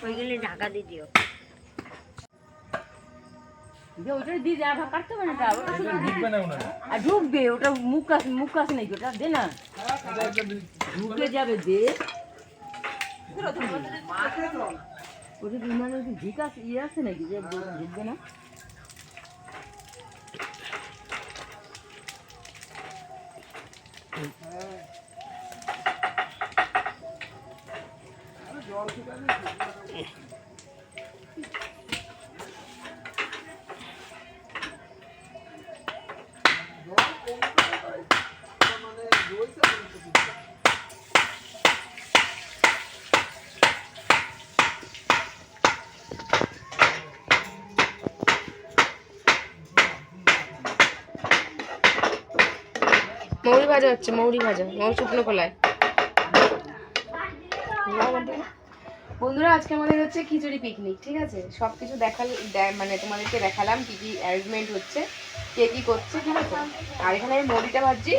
হয়ে গেলে ঢাকা দিয়ে দিও। যে দিয়ে দে আর কাটতে হবে না ওটা ওটা শুধু ঢুকবে না আর ঢুকবে ওটা মুখ আছে মুখ আছে নাকি? ওটা দে না। ঢুকে যাবে দে। ওটা কি মানে কি ঝিক আছে ইয়ে আছে নাকি? যে ঢুকবে না। জল ঠিক আছে মৌরি ভাজা হচ্ছে, মৌরি ভাজা, মৌরি শুকনো কলায় বন্ধুরা, আজকে আমাদের হচ্ছে খিচুড়ি পিকনিক ঠিক আছে? সব কিছু দেখাল মানে তোমাদেরকে দেখালাম কি কি অ্যারেঞ্জমেন্ট হচ্ছে, কে কি করছে, ঠিক আছে? আর এখানে আমি মৌরিটা ভাজছি,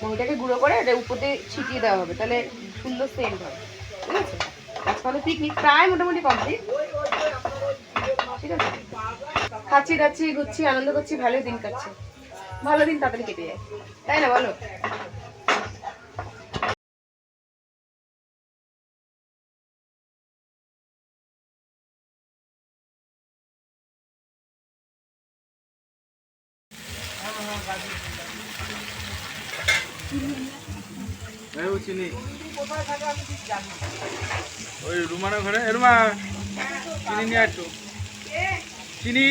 মৌরিটাকে গুঁড়ো করে এটা উপর ছিটিয়ে দেওয়া হবে, তাহলে সুন্দর সেন্ট হবে, ঠিক আছে? আজকে আমাদের পিকনিক প্রায় মোটামুটি কমপ্লিট ঠিক আছে? খাচ্ছি, দাচ্ছি ঘুরছি আনন্দ করছি, ভালোই দিন কাটছে। ভালো দিন, তাড়াতাড়ি কেটে যায়। তাই না, বলো? চিনি। ওই ঘরে? রুমা চিনি নিয়ে আয় চিনি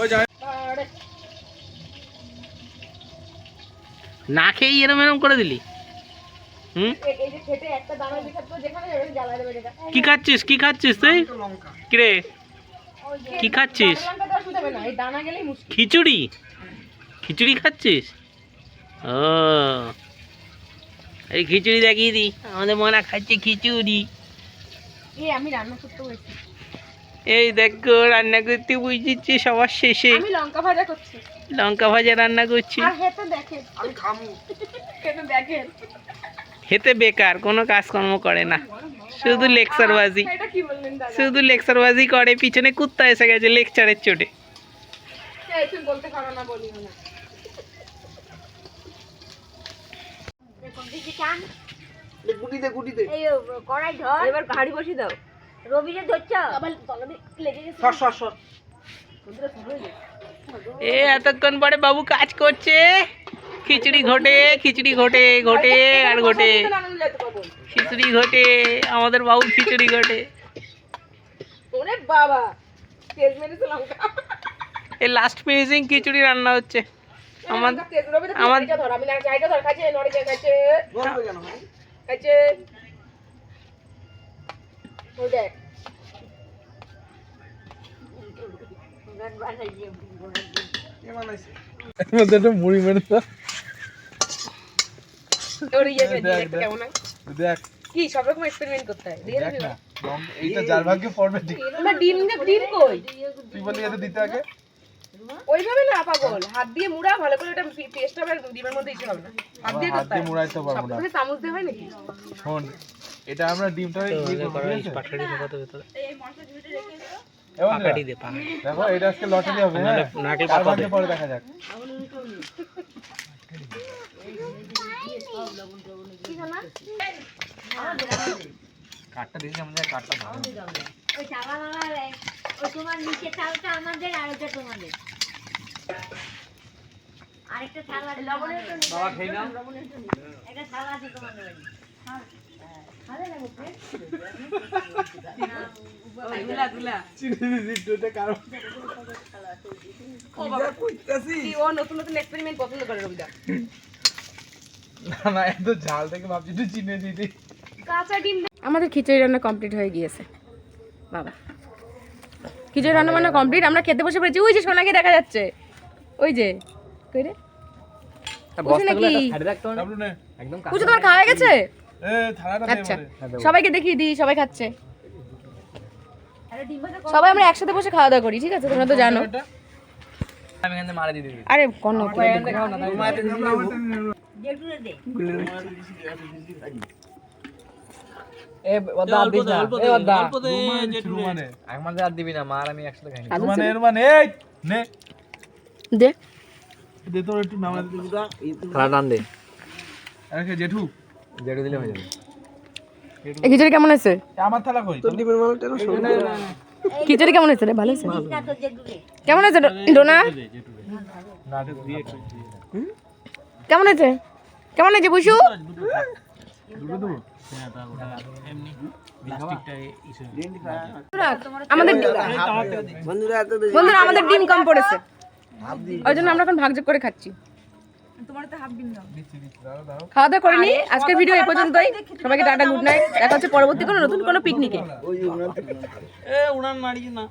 ওই যা। না খেয়ে এরম এরম করে দিলি? হুম? এই যে খেতে একটা দানা দিয়ে থাকতো যেখানে যাবে জ্বালা দেবে যেটা কি খাচ্ছিস? কি খাচ্ছিস তুই? কিরে? কি খাচ্ছিস? লঙ্কা দেওয়া শুধু হবে না এই দানা গেলেই মুশকিল। খিচুড়ি? খিচুড়ি খাচ্ছিস? ও। এই খিচুড়ি দেখিয়ে দি। আমাদের মনা খাচ্ছে খিচুড়ি। আমি রান্না করতে এই দেখো রান্না করতে বুঝিচ্ছে সবার শেষে। আমি লঙ্কা ভাজা করছি। লঙ্কা ভাজা রান্না করছি। আর হেতে দেখেন। আমি খামু। হেতে দেখেন। হেতে বেকার কোনো কাজকর্ম করে না। শুধু লেকচারবাজি এটা কি বললেন দাদা? শুধু লেকচারবাজি করে পিছনে কুত্তা এসে গেছে লেকচারের চোটে। এই বলতে পারো না বলিও না। গুটিতে গুটিতে। এই কড়াই ধর। এবার হাড়ি বসিয়ে দাও। রবিরে ধরছ? আবার তলাতে লেগে গেছে। সর সর সর। এ এতক্ষণ পরে বাবু কাজ করছে। খিচুড়ি ঘটে খিচুড়ি ঘটে ঘটে আর ঘটে। খিচুড়ি ঘটে আমাদের বাবু খিচুড়ি ঘটে। ওরে বাবা তেজ মেরেছে লঙ্কা। এই লাস্ট ফিনিশিং খিচুড়ি রান্না হচ্ছে। আমার আমার- আমার আমি না চাইটা ধর খাইছে নড়ে যায় খাইছে দেখ মুড়ি মেরে ওর ইয়ে দেখ, দেখ দেখ। কেমন? দেখ। কি সব রকম এক্সপেরিমেন্ট করতে হয়। দিয়ে দেখ দিবি। না লঙ্কা- এইটা যার ভাগ্যে পড়বে না ডিম না ডিম কই? তুই বলি এটা দিতে আগে? ওইভাবে না পাগল। হাত দিয়ে মুড়া ভালো করে এটা পেস্ট হবে ডিমের মধ্যে দিতে হবে না। হাত দিয়ে করতে হয়। মুড়াইতে পারব না। সবসময় চামচ দিয়ে হয় নাকি? শোন এটা আমরা ডিমটা করব, ঠিক আছে? পাটাড়ি ঢোকাতে ভেতরে এ বন্ধুরা, পাকাটি দে পাকাটি দেখো এটা আজকে লটারি হবে হ্যাঁ? নারকেল। পরে দেখা যাক। কাঠটা দিয়েছি আমাদের কাঠটা ভালো ওই চালা ওই তোমার নিচে চালটা আমাদের আর ওটা তোমাদের। আরেকটা থালা লবণের তো বাবা খেয়ে নাও একটা থালা আছে তোমাদের বাড়ি দুলা দুলা চিনি দিদি দুটো কারণ কি ও নতুন নতুন এক্সপেরিমেন্ট পছন্দ করে রবিদা না না এত ঝাল থেকে ভাবছি একটু চিনি দিদি কাঁচা ডিম আমাদের খিচুড়ি রান্না কমপ্লিট হয়ে গিয়েছে। বাবা। খিচুড়ি রান্না বান্না কমপ্লিট আমরা খেতে বসে পড়েছি। ওই যে সোনাকে দেখা যাচ্ছে। ওই যে। কই রে? নাকি? ডাবলু তোমার খাওয়া হয়ে গেছে? আচ্ছা সবাইকে দেখিয়ে দিই সবাই খাচ্ছে। সবাই আমরা একসাথে বসে খাওয়া দাওয়া করি ঠিক আছে? তোমরা তো জানো। আরে কোন দে তোর একটু নামা দে। এই খিচুড়ি কেমন আছে আমার থালা কই? খিচুড়ি কেমন আছে রে? ভালো কেমন আছে ডোনা? কেমন আছে কেমন আছে বুসু আমাদের বন্ধুরা আমাদের ডিম কম পড়েছে। ওই জন্য আমরা এখন ভাগযোগ করে খাচ্ছি। খাওয়া দাওয়া করিনি। আজকের ভিডিও এই পর্যন্তই। সবাইকে টাটা গুড নাইট দেখা হচ্ছে পরবর্তী কোনো নতুন কোনো পিকনিকে এ উনান মারি না।